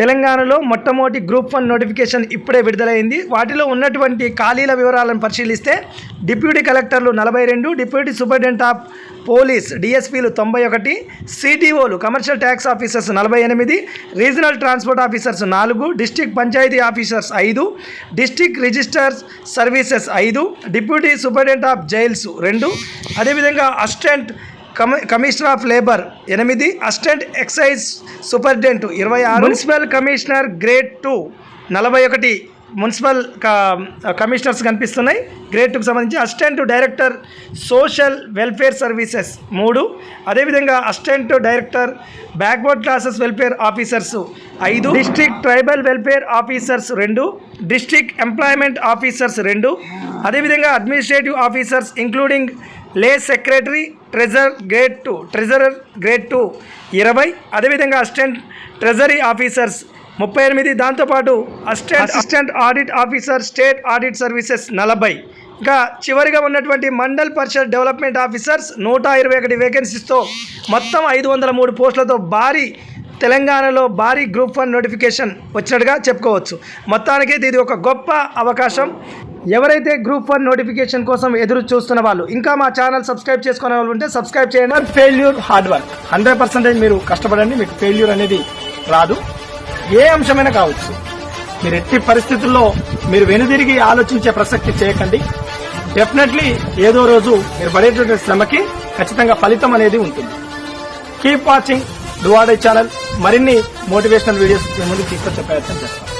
తెలంగాణలో మొట్టమొదటి group one notification ఇప్పుడే విడుదలైంది. వాటిలో ఉన్నటువంటి ఖాళీల వివరాలను పరిశీలిస్తే డిప్యూటీ కలెక్టర్లు నలభై రెండు డిప్యూటీ సూపరింటెండెంట్ ఆఫ్ పోలీస్ డిఎస్పీలు తొంభై ఒకటి సిటీఓలు కమర్షియల్ ట్యాక్స్ ఆఫీసర్స్ నలభై ఎనిమిది రీజనల్ ట్రాన్స్పోర్ట్ ఆఫీసర్స్ నాలుగు డిస్టిక్ పంచాయతీ ఆఫీసర్స్ ఐదు డిస్టిక్ రిజిస్టర్స్ సర్వీసెస్ ఐదు డిప్యూటీ సూపరింటెండెంట్ ఆఫ్ జైల్స్ రెండు. అదేవిధంగా అసిస్టెంట్ కమిషనర్ ఆఫ్ లేబర్ ఎనిమిది అసిస్టెంట్ ఎక్సైజ్ సూపరింటెండెంట్ ఇరవై ఆరు మున్సిపల్ కమిషనర్ గ్రేడ్ టూ నలభై ఒకటి మున్సిపల్ కమిషనర్స్ కనిపిస్తున్నాయి. గ్రేడ్ టూకి సంబంధించి assistant director social welfare services మూడు అదేవిధంగా assistant director backward classes welfare officers ఐదు డిస్ట్రిక్ట్ ట్రైబల్ వెల్ఫేర్ ఆఫీసర్స్ రెండు డిస్ట్రిక్ట్ ఎంప్లాయ్మెంట్ ఆఫీసర్స్ రెండు అదేవిధంగా administrative officers including lay secretary treasurer grade two treasurer grade two. ఇరవై అదేవిధంగా అసిస్టెంట్ ట్రెజరీ ఆఫీసర్స్. ముప్పై ఎనిమిది దాంతోపాటు assistant assistant. Audit officer state audit services నలభై. ఇంకా చివరిగా ఉన్నటువంటి మండల్ పరిషత్ డెవలప్మెంట్ ఆఫీసర్స్ నూట ఇరవై ఒకటి వేకెన్సీస్తో మొత్తం ఐదు వందల మూడు పోస్టులతో భారీ తెలంగాణలో భారీ గ్రూప్ వన్ నోటిఫికేషన్ వచ్చినట్టుగా చెప్పుకోవచ్చు. మొత్తానికి ఇది ఒక గొప్ప అవకాశం. ఎవరైతే గ్రూప్ వన్ నోటిఫికేషన్ కోసం ఎదురు చూస్తున్న వాళ్ళు ఇంకా మా ఛానల్ సబ్స్క్రైబ్ చేసుకునే వాళ్ళు ఉంటే సబ్స్క్రైబ్ చేయండి. Failure hard work hundred percentage మీరు కష్టపడండి మీకు ఫెయిల్యూర్ అనేది రాదు. ఏ అంశమైనా కావచ్చు. మీరు ఎట్టి పరిస్థితుల్లో మీరు వెనుదిరిగి ఆలోచించే ప్రసక్తి చేయకండి. డెఫినెట్లీ ఏదో రోజు మీరు పడేటువంటి శ్రమకి ఖచ్చితంగా ఫలితం అనేది ఉంటుంది. కీప్ వాచింగ్ డువాడే ఛానల్ మరిన్ని మోటివేషనల్ వీడియోస్ ముందు తీసుకొచ్చే ప్రయత్నం చేస్తాం.